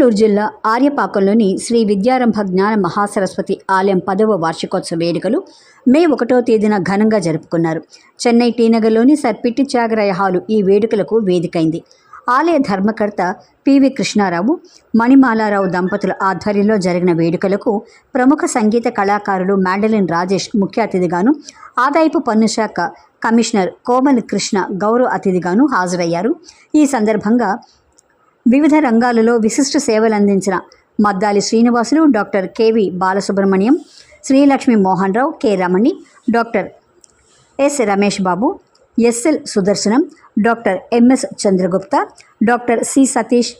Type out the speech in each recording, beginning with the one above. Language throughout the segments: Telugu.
తిరువள்ளూరు జిల్లా ఆర్యపాకంలోని శ్రీ విద్యారంభ జ్ఞాన మహాసరస్వతి ఆలయం పదవ వార్షికోత్సవ వేడుకలు మే ఒకటో తేదీన ఘనంగా జరుపుకున్నారు. చెన్నై టీనగర్లోని సర్పిట్టి త్యాగరాయ హాలు ఈ వేడుకలకు వేదికైంది. ఆలయ ధర్మకర్త పివి కృష్ణారావు మణిమాలారావు దంపతుల ఆధ్వర్యంలో జరిగిన వేడుకలకు ప్రముఖ సంగీత కళాకారులు మ్యాండలిన్ రాజేష్ ముఖ్య అతిథిగాను ఆదాయపు పన్ను శాఖ కమిషనర్ కోమల్ కృష్ణ గౌరవ అతిథిగాను హాజరయ్యారు. ఈ సందర్భంగా వివిధ రంగాలలో విశిష్ట సేవలు అందించిన Maddali Srinivasulu doctor K V Balasubrahmanyam Srilakshmi Mohan Rao K Ramani doctor S Ramesh Babu S L Sudarsanam doctor M S Chandragupta doctor C Satish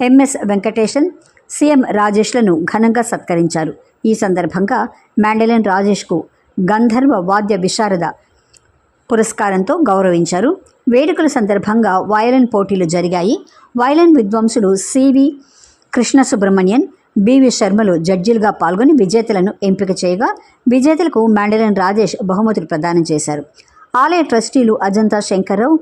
M S Venkatesan C M రాజేష్లను ఘనంగా సత్కరించారు. ఈ సందర్భంగా మ్యాండలిన్ రాజేష్కు గంధర్వ వాద్య విశారద పురస్కారంతో గౌరవించారు. వేడుకల సందర్భంగా వయలిన్ పోటీలు జరిగాయి. వయలిన్ విద్వాంసులు C V Krishna Subrahmanyan B V శర్మలు జడ్జీలుగా పాల్గొని విజేతలను ఎంపిక చేయగా విజేతలకు మ్యాండలిన్ రాజేష్ బహుమతులు ప్రదానం చేశారు. ఆలయ ట్రస్టీలు అజంతా శంకర్రావు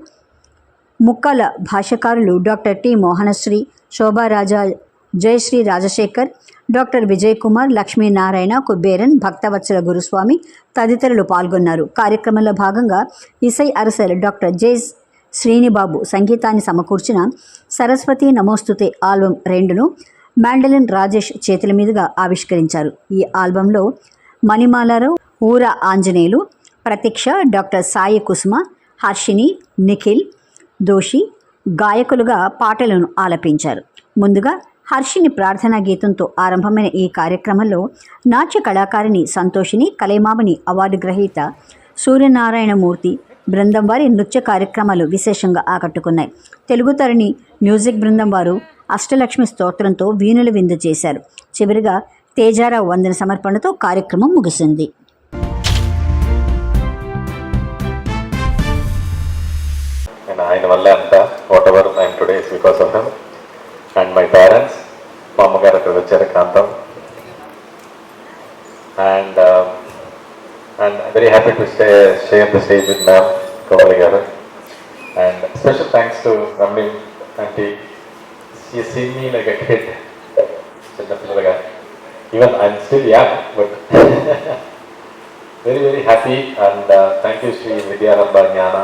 ముక్కల భాష్యకారులు doctor T Mohanasri Shobharaja Jayasri Rajasekhar doctor Vijay Kumar Lakshminarayana Kuberan Bhaktavatsala Guruswamy తదితరులు పాల్గొన్నారు. కార్యక్రమంలో భాగంగా ఇసై అరసల్ డాక్టర్ జె శ్రీనిబాబు సంగీతాన్ని సమకూర్చిన సరస్వతి నమోస్తుతే ఆల్బం రెండును మ్యాండలిన్ రాజేష్ చేతుల మీదుగా ఆవిష్కరించారు. ఈ ఆల్బంలో మణిమాలారావు ఊర ఆంజనేయులు ప్రతీక్ష డాక్టర్ సాయి కుసుమ హర్షిని నిఖిల్ దోషి గాయకులుగా పాటలను ఆలపించారు. ముందుగా హర్షిని ప్రార్థనా గీతంతో ఆరంభమైన ఈ కార్యక్రమంలో నాట్య కళాకారిణి సంతోషిని కలైమామని అవార్డు గ్రహీత సూర్యనారాయణమూర్తి బృందం వారి నృత్య కార్యక్రమాలు విశేషంగా ఆకట్టుకున్నాయి. తెలుగు తరుణి మ్యూజిక్ బృందం వారు అష్టలక్ష్మి స్తోత్రంతో వీణులు విందు చేశారు. చివరిగా తేజారావు వందన సమర్పణతో కార్యక్రమం ముగిసింది. ఆయన వల్లే అంతా whatever I'm today is because of and my parents మా అమ్మగారు అక్కడ వచ్చారు Kantham and and very happy to stay share the stage with ma'am Komali గారు and special thanks to Rammi aunty ఈ seen me like a kid చిన్నపిల్లలుగా even I'm still yuck but very very happy and thank you Shri Vidyarambha Jnana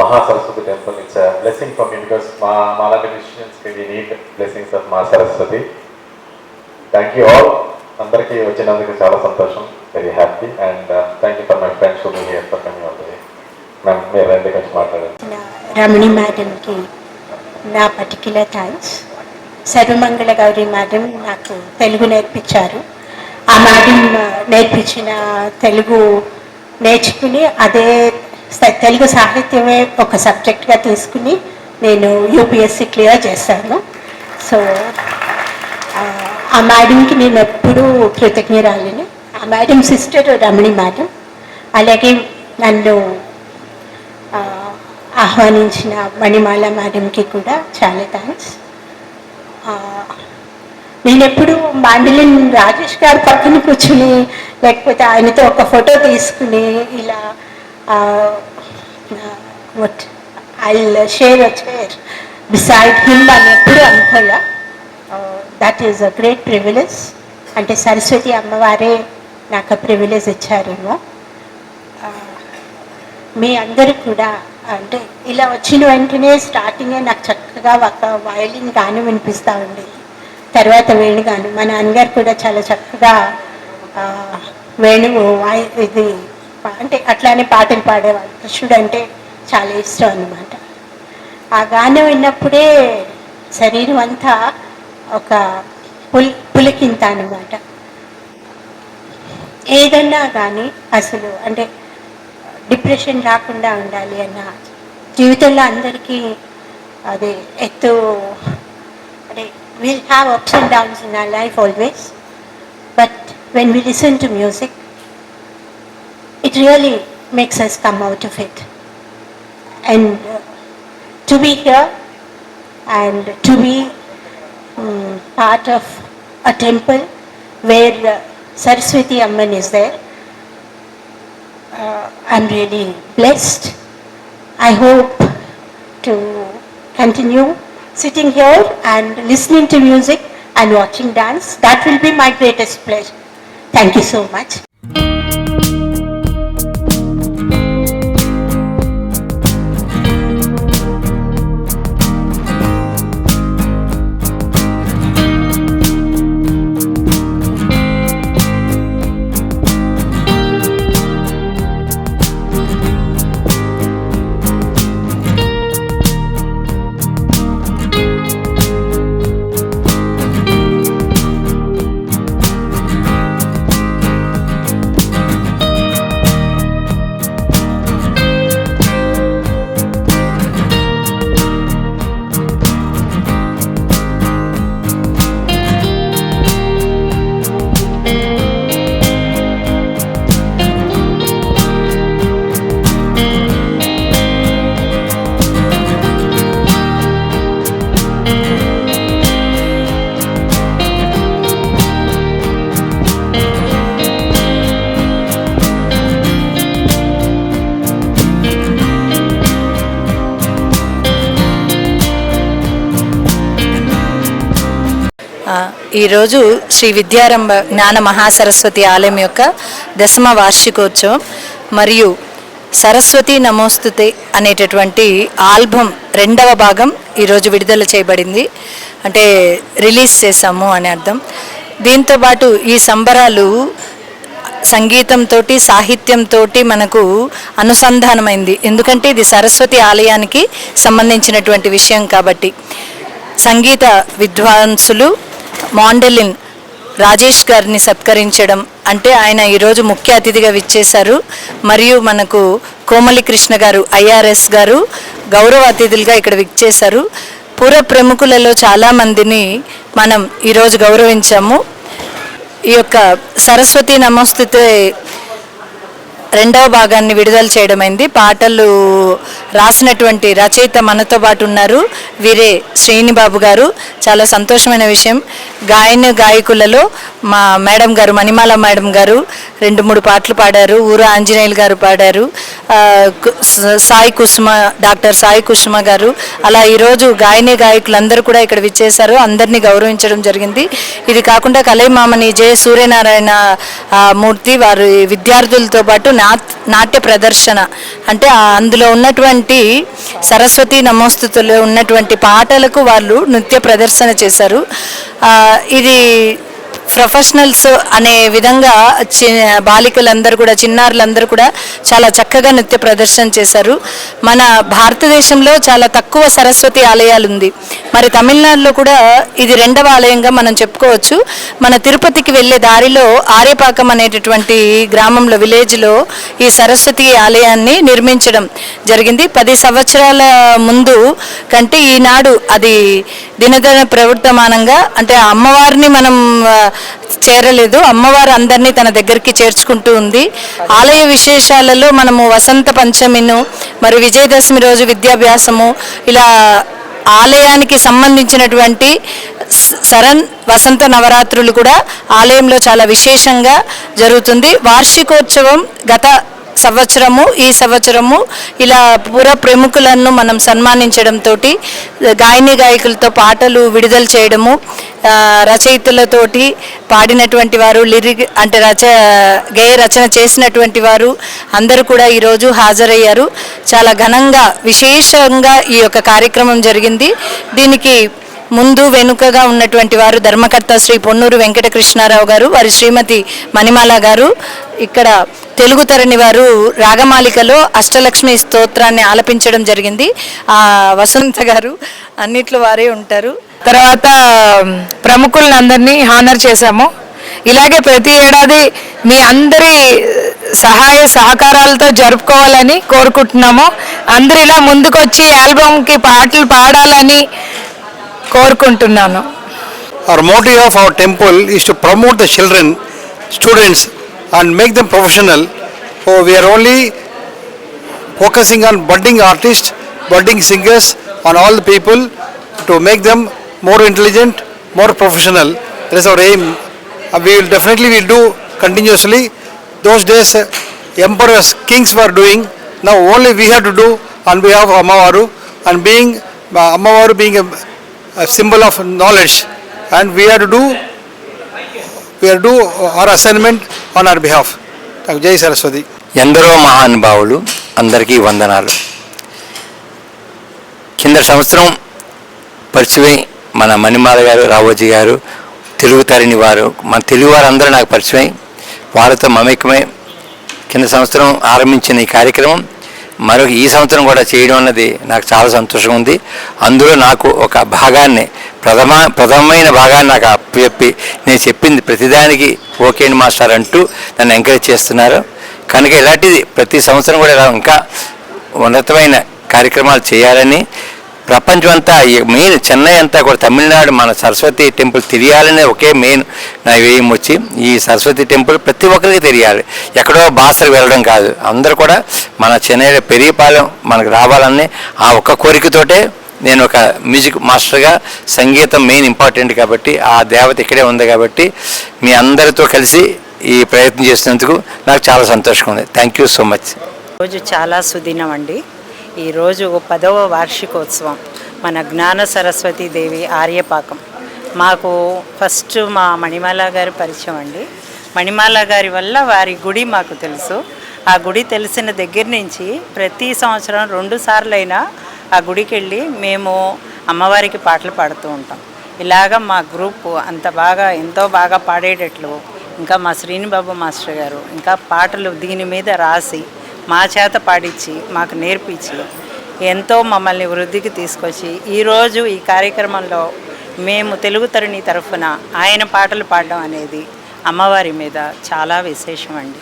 Mahasaraswati temple it's blessing for me because మా మాలాంటి క్రిస్టియన్స్కి we need blessings of Maa Saraswati thank you all అందరికీ వచ్చినందుకు చాలా సంతోషం. Very happy and thank you for my friends who here for coming on ma'am మీరు రెండు కలిసి మాట్లాడండి. నా రమణి మేడంకి నా particular thanks Sarvamangala Gowri madam నాకు తెలుగు నేర్పించారు. ఆ మేడం నేర్పించిన తెలుగు నేర్చుకుని అదే తెలుగు సాహిత్యమే ఒక సబ్జెక్ట్గా తీసుకుని నేను యూపీఎస్సీ క్లియర్ చేశాను. సో ఆ, మేడంకి నేను ఎప్పుడూ కృతజ్ఞరాలని. ఆ మేడం సిస్టర్ రమణి మేడం. అలాగే నన్ను ఆహ్వానించిన మణిమాల మేడంకి కూడా చాలా థ్యాంక్స్ నేను ఎప్పుడు మాండలిన్ రాజేష్ గారు పక్కన కూర్చుని లేకపోతే ఆయనతో ఒక ఫోటో తీసుకుని ఇలా I share a chair beside him అని ఎప్పుడు అనుకోలే that is a great privilege అంటే సరస్వతి అమ్మవారే నాకు ప్రివిలేజ్ ఇచ్చారేమో. మీ అందరూ కూడా అంటే ఇలా వచ్చిన వెంటనే స్టార్టింగే నాకు చక్కగా ఒక వయలిన్ గాను వినిపిస్తూ ఉండేది తర్వాత వేణుగాను. మా నాన్నగారు కూడా చాలా చక్కగా వేణువు వాయి ఇది అంటే అట్లానే పాటలు పాడేవాళ్ళు. కృష్ణుడు అంటే చాలా ఇష్టం అన్నమాట. ఆ గానం విన్నప్పుడే శరీరం అంతా ఒక పుల్ పులికింత అనమాట ఏదన్నా కానీ అసలు అంటే డిప్రెషన్ రాకుండా ఉండాలి అన్న జీవితంలో అందరికీ అది ఎత్తు అంటే will have ups and downs in our life always but when we listen to music it really makes us come out of it. And uh, to be here and to be um, part of a temple where uh, Saraswati Amman is there, uh, I'm really blessed. I hope to continue sitting here and listening to music and watching dance. That will be my greatest pleasure. Thank you so much. ఈరోజు శ్రీ విద్యారంభ జ్ఞాన మహాసరస్వతి ఆలయం యొక్క దశమ వార్షికోత్సవం మరియు సరస్వతి నమోస్తుతే అనేటటువంటి ఆల్బమ్ రెండవ భాగం ఈరోజు విడుదల చేయబడింది. అంటే రిలీజ్ చేశాము అని అర్థం. దీంతోపాటు ఈ సంబరాలు సంగీతంతో సాహిత్యంతో మనకు అనుసంధానమైంది. ఎందుకంటే ఇది సరస్వతి ఆలయానికి సంబంధించినటువంటి విషయం కాబట్టి. సంగీత విద్వాంసులు మాండలిన్ రాజేష్ గారిని సత్కరించడం అంటే ఆయన ఈరోజు ముఖ్య అతిథిగా విచ్చేశారు. మరియు మనకు కోమలి కృష్ణ గారు ఐఆర్ఎస్ గారు గౌరవ అతిథులుగా ఇక్కడ విచ్చేశారు. పూర్వ ప్రముఖులలో చాలామందిని మనం ఈరోజు గౌరవించాము. ఈ యొక్క సరస్వతి నమస్తుతే రెండవ భాగాన్ని విడుదల చేయడమైంది. పాటలు రాసినటువంటి రచయిత మనతో పాటు ఉన్నారు వీరే శ్రీనిబాబు గారు. చాలా సంతోషమైన విషయం. గాయన గాయకులలో మా మేడం గారు మణిమాల మేడం గారు రెండు మూడు పాటలు పాడారు. ఊరు ఆంజనేయులు గారు పాడారు. సాయి కుసుమ డాక్టర్ సాయి కుసుమ గారు. అలా ఈరోజు గాయని గాయకులందరూ కూడా ఇక్కడ విచ్చేశారు. అందరినీ గౌరవించడం జరిగింది. ఇది కాకుండా కలైమామని జె సూర్యనారాయణ మూర్తి వారి విద్యార్థులతో పాటు నాట్ నాట్య ప్రదర్శన. అంటే అందులో ఉన్నటువంటి సరస్వతి నమోస్తుతులో ఉన్నటువంటి పాటలకు వాళ్ళు నృత్య ప్రదర్శన చేశారు. ఇది ప్రొఫెషనల్స్ అనే విధంగా చి బాలికలందరూ కూడా చిన్నారులందరూ కూడా చాలా చక్కగా నృత్య ప్రదర్శన చేశారు. మన భారతదేశంలో చాలా తక్కువ సరస్వతి ఆలయాలు ఉంది మరి తమిళనాడులో కూడా ఇది రెండవ ఆలయంగా మనం చెప్పుకోవచ్చు. మన తిరుపతికి వెళ్ళే దారిలో ఆర్యపాకం అనేటటువంటి గ్రామంలో విలేజ్లో ఈ సరస్వతి ఆలయాన్ని నిర్మించడం జరిగింది. పది సంవత్సరాల ముందు కంటే ఈనాడు అది దినదిన ప్రవర్తమానంగా అంటే అమ్మవారిని మనం చేరలేదు. అమ్మవారు అందరినీ తన దగ్గరికి చేర్చుకుంటూ ఉంది. ఆలయ విశేషాలలో మనము వసంత పంచమిను మరి విజయదశమి రోజు విద్యాభ్యాసము ఇలా ఆలయానికి సంబంధించినటువంటి శరణ్ వసంత నవరాత్రులు కూడా ఆలయంలో చాలా విశేషంగా జరుగుతుంది. వార్షికోత్సవం గత సంవత్సరము ఈ సంవత్సరము ఇలా పుర ప్రముఖులను మనం సన్మానించడంతో గాయని గాయకులతో పాటలు విడుదల చేయడము రచయితలతోటి పాడినటువంటి వారు లిరిక్ అంటే రచ గేయ రచన చేసినటువంటి వారు అందరూ కూడా ఈరోజు హాజరయ్యారు. చాలా ఘనంగా విశేషంగా ఈ యొక్క కార్యక్రమం జరిగింది. దీనికి ముందు వెనుకగా ఉన్నటువంటి వారు ధర్మకర్త శ్రీ పొన్నూరు వెంకటకృష్ణారావు గారు వారి శ్రీమతి మణిమాల గారు ఇక్కడ తెలుగు తరణి వారు రాగమాలికలో అష్టలక్ష్మి స్తోత్రాన్ని ఆలపించడం జరిగింది. ఆ వసంత గారు అన్నిట్లో వారే ఉంటారు. తర్వాత ప్రముఖులను అందరినీ హానర్ చేశాము. ఇలాగే ప్రతి ఏడాది మీ అందరి సహాయ సహకారాలతో జరుపుకోవాలని కోరుకుంటున్నాము. అందరు ఇలా ముందుకొచ్చి యాల్బమ్కి పాటలు పాడాలని కోరుకుంటున్నాను. Our motive of our temple is to promote the children students and make them professional oh we're only focusing on budding artist budding singers on all the people to make them more intelligent, more professional. That is our aim. Uh, We will definitely will do continuously. Those days, uh, emperors, kings were doing. Now only we have to do on behalf of Amavaru, and being uh, Amavaru being a a symbol of knowledge, and we have to do we have to do our assignment on our behalf. Thank you. Jai Saraswati. ఎందరో మహానుభావులు అందరికీ వందనాలు కింద సంవత్సరం పరిచయం మన మణిమాల గారు రావోజీ గారు తెలుగు తరిని వారు మన తెలుగు వారందరూ నాకు పరిచయం వారితో మమేకమై కింద సంవత్సరం ఆరంభించిన ఈ కార్యక్రమం మరొక ఈ సంవత్సరం కూడా చేయడం అన్నది నాకు చాలా సంతోషంగా ఉంది. అందులో నాకు ఒక భాగాన్ని ప్రథమ ప్రథమమైన భాగాన్ని నాకు అప్పచెప్పి నేను చెప్పింది ప్రతిదానికి ఓకే అండి మాస్టర్ అంటూ నన్ను ఎంకరేజ్ చేస్తున్నారు. కనుక ఇలాంటిది ప్రతి సంవత్సరం కూడా ఇలా ఇంకా ఉన్నతమైన కార్యక్రమాలు చేయాలని ప్రపంచం అంతా మెయిన్ చెన్నై అంతా కూడా తమిళనాడు మన సరస్వతి టెంపుల్ తెలియాలనే ఒకే మెయిన్ నా వ్యయం వచ్చి ఈ సరస్వతి టెంపుల్ ప్రతి ఒక్కరికి తెలియాలి ఎక్కడో బాసలు వెళ్ళడం కాదు. అందరూ కూడా మన చెన్నైలో పెరిగిపాలెం మనకు రావాలని ఆ ఒక్క కోరికతోటే నేను ఒక మ్యూజిక్ మాస్టర్గా సంగీతం మెయిన్ ఇంపార్టెంట్ కాబట్టి ఆ దేవత ఇక్కడే ఉంది కాబట్టి మీ అందరితో కలిసి ఈ ప్రయత్నం చేసినందుకు నాకు చాలా సంతోషంగా ఉంది. Thank you so much. రోజు చాలా సుదినం అండి. ఈరోజు పదవ వార్షికోత్సవం మన జ్ఞాన సరస్వతి దేవి ఆర్యపాకం. మాకు ఫస్ట్ మా మణిమాల గారి పరిచయం అండి. మణిమాల గారి వల్ల వారి గుడి మాకు తెలుసు. ఆ గుడి తెలిసిన దగ్గర నుంచి ప్రతి సంవత్సరం రెండు సార్లైనా ఆ గుడికి వెళ్ళి మేము అమ్మవారికి పాటలు పాడుతూ ఉంటాం. ఇలాగ మా గ్రూప్ అంత బాగా ఎంతో బాగా పాడేటట్లు ఇంకా మా శ్రీనిబాబు మాస్టర్ గారు ఇంకా పాటలు దీని మీద రాసి మా చేత పాడించి మాకు నేర్పించి ఎంతో మమ్మల్ని వృద్ధికి తీసుకొచ్చి ఈరోజు ఈ కార్యక్రమంలో మేము తెలుగు తరుణి తరఫున ఆయన పాటలు పాడడం అనేది అమ్మవారి మీద చాలా విశేషం అండి.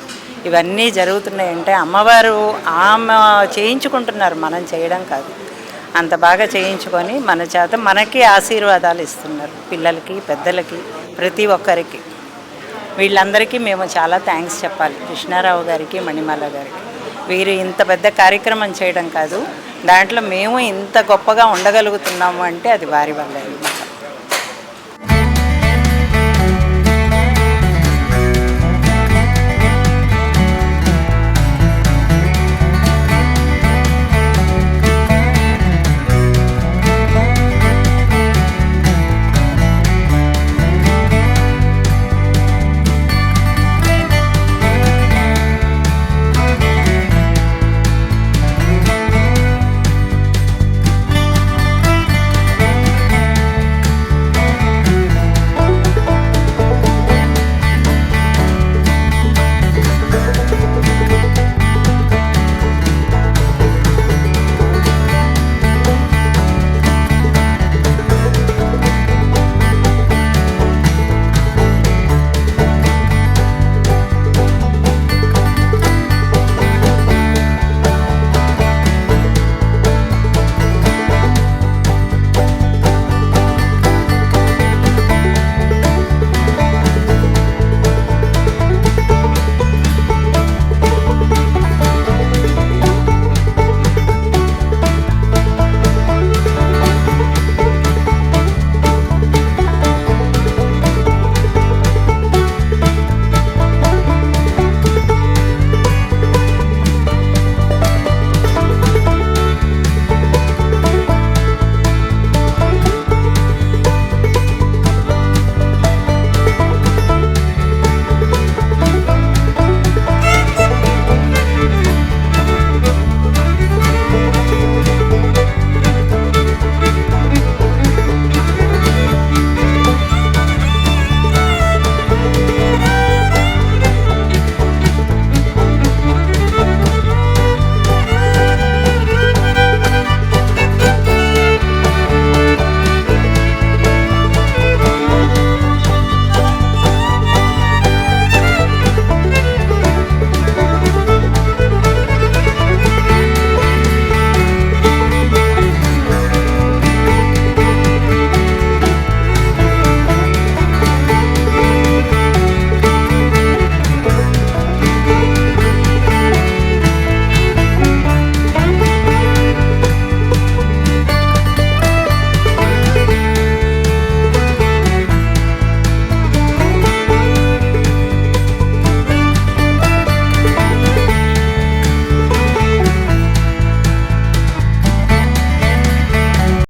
ఇవన్నీ జరుగుతున్నాయంటే అమ్మవారు ఆమె చేయించుకుంటున్నారు మనం చేయడం కాదు. అంత బాగా చేయించుకొని మన చేత మనకి ఆశీర్వాదాలు ఇస్తున్నారు పిల్లలకి పెద్దలకి ప్రతి ఒక్కరికి. వీళ్ళందరికీ మేము చాలా థ్యాంక్స్ చెప్పాలి. కృష్ణారావు గారికి మణిమాల గారికి. వీరు ఇంత పెద్ద కార్యక్రమం చేయడం కాదు. దాంట్లో మేము ఇంత గొప్పగా ఉండగలుగుతున్నాము అంటే అది వారి వల్లే.